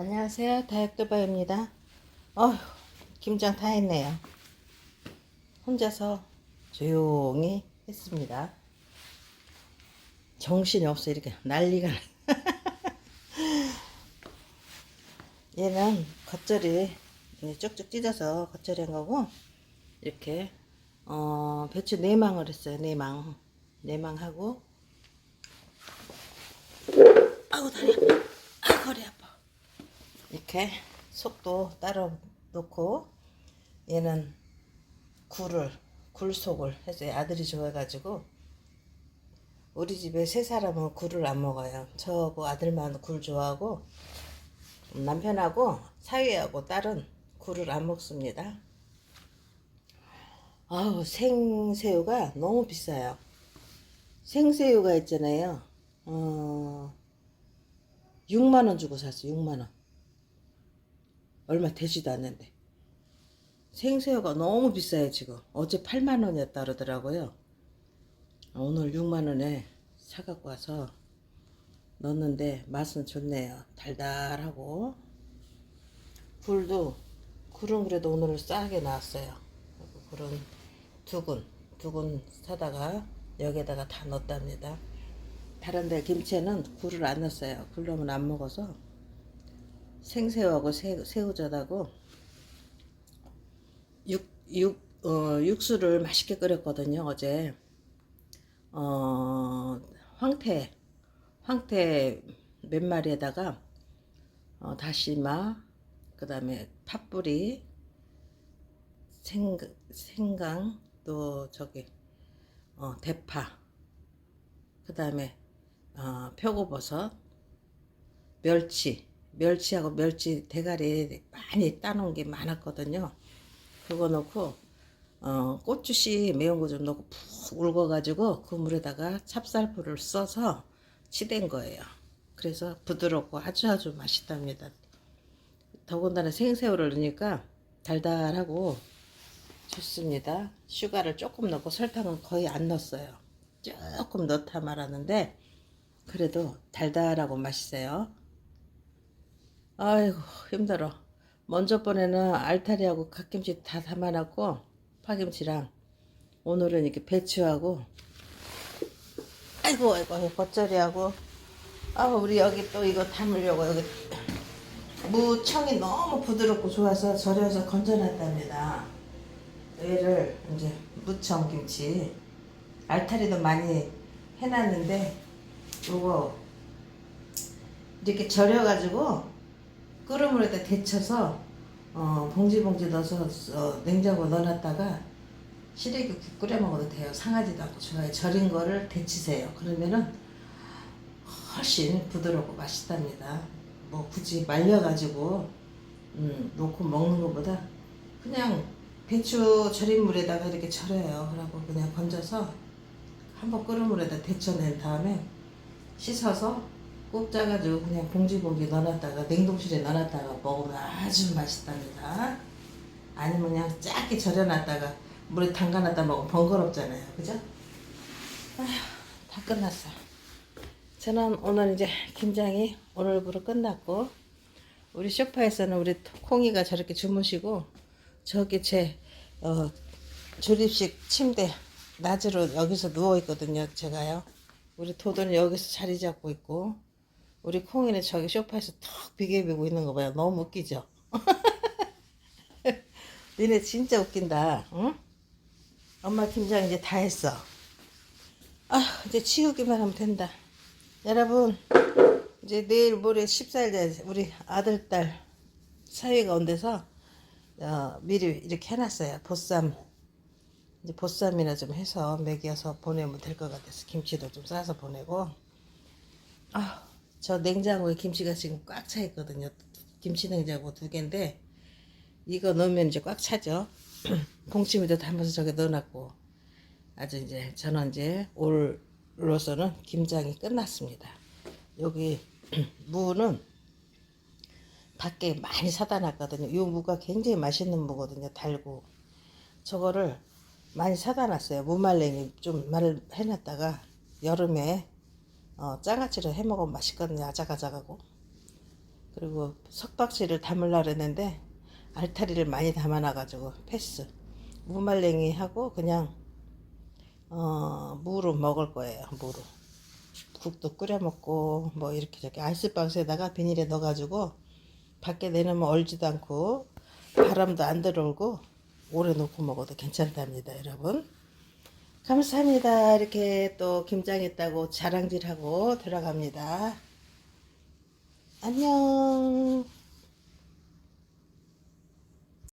안녕하세요. 다육도바입니다. 어휴, 김장 다 했네요. 혼자서 조용히 했습니다. 정신이 없어, 이렇게 난리가. 나. 얘는 겉절이 쭉쭉 찢어서 겉절이 한 거고, 이렇게, 어, 배추 내망을 했어요. 내망. 내망하고, 아우, 다리. 아, 허리 아파. 이렇게 속도 따로 놓고 얘는 굴을 굴속을 해서 아들이 좋아해가지고 우리 집에 세 사람은 굴을 안 먹어요. 저하고 아들만 굴 좋아하고 남편하고 사위하고 딸은 굴을 안 먹습니다. 아우 생새우가 너무 비싸요. 생새우가 있잖아요. 어 6만 원 주고 샀어. 6만 원. 얼마 되지도 않는데. 생새우가 너무 비싸요, 지금. 어제 8만 원이었다 그러더라고요. 오늘 6만 원에 사갖고 와서 넣었는데 맛은 좋네요. 달달하고. 굴도, 굴은 그래도 오늘 싸게 나왔어요. 굴은 두근, 두근 사다가 여기에다가 다 넣었답니다. 다른 데 김치에는 굴을 안 넣었어요. 굴 넣으면 안 먹어서. 생새우하고 새, 새우젓하고 육, 육, 어, 육수를 맛있게 끓였거든요, 어제. 어, 황태, 황태 몇 마리에다가 어, 다시마, 그 다음에 팥뿌리, 생, 생강, 또 저기, 어, 대파, 그 다음에 어, 표고버섯, 멸치, 멸치하고 멸치 대가리 많이 따놓은 게 많았거든요. 그거 넣고 어, 고추씨 매운 거 좀 넣고 푹 울궈가지고 그 물에다가 찹쌀풀을 써서 치댄 거예요. 그래서 부드럽고 아주 아주 맛있답니다. 더군다나 생새우를 넣으니까 달달하고 좋습니다. 슈가를 조금 넣고 설탕은 거의 안 넣었어요. 조금 넣다 말았는데 그래도 달달하고 맛있어요. 아이고 힘들어. 먼저 번에는 알타리하고 갓김치 다 담아놨고 파김치랑 오늘은 이렇게 배추하고 아이고 아이고 겉절이하고 아 우리 여기 또 이거 담으려고 여기 무청이 너무 부드럽고 좋아서 절여서 건져놨답니다. 얘를 이제 무청 김치 알타리도 많이 해놨는데 요거 이렇게 절여가지고 끓은 물에다 데쳐서 어, 봉지 봉지 넣어서 어, 냉장고에 넣어놨다가 시래기 국 끓여 먹어도 돼요. 상하지도 않고 좋아요. 절인 거를 데치세요. 그러면은 훨씬 부드럽고 맛있답니다. 뭐 굳이 말려가지고 음, 놓고 먹는 것보다 그냥 배추 절인 물에다가 이렇게 절여요. 그러고 그냥 건져서 한번 끓은 물에다 데쳐낸 다음에 씻어서 꼭 짜가지고 그냥 봉지 봉지 넣어놨다가 냉동실에 넣어놨다가 먹으면 아주 맛있답니다. 아니면 그냥 짧게 절여놨다가 물에 담가놨다 먹으면 번거롭잖아요. 그죠? 아휴, 다 끝났어. 저는 오늘 이제 김장이 오늘부로 끝났고 우리 소파에서는 우리 콩이가 저렇게 주무시고 저기 제 어, 조립식 침대 낮으로 여기서 누워 있거든요. 제가요. 우리 도도는 여기서 자리 잡고 있고 우리 콩이는 저기 소파에서 턱 비게비고 있는 거 봐요. 너무 웃기죠? 니네 진짜 웃긴다. 응? 엄마 김장 이제 다 했어. 아, 이제 치우기만 하면 된다. 여러분, 이제 내일 모레 14일 돼 우리 아들, 딸 사위가 온 데서 어, 미리 이렇게 해놨어요. 보쌈. 이제 보쌈이나 좀 해서 먹여서 보내면 될 것 같아서 김치도 좀 싸서 보내고. 아, 저 냉장고에 김치가 지금 꽉 차 있거든요. 김치 냉장고 두 개인데 이거 넣으면 이제 꽉 차죠. 봉치미도 담아서 저기 넣어놨고 아주 이제 저는 이제 올로서는 김장이 끝났습니다. 여기 무는 밖에 많이 사다 놨거든요. 이 무가 굉장히 맛있는 무거든요. 달고 저거를 많이 사다 놨어요. 무말랭이 좀 말을 해놨다가 여름에 어, 장아찌를 해 먹으면 맛있거든요. 아작아작하고. 그리고 석박지를 담으려 그랬는데 알타리를 많이 담아놔가지고 패스. 무말랭이 하고 그냥 어 무로 먹을 거예요. 무로. 국도 끓여 먹고 뭐 이렇게 저렇게 아이스박스에다가 비닐에 넣어가지고 밖에 내놓으면 얼지도 않고 바람도 안 들어오고 오래 놓고 먹어도 괜찮답니다, 여러분. 감사합니다. 이렇게 또 김장했다고 자랑질하고 들어갑니다. 안녕.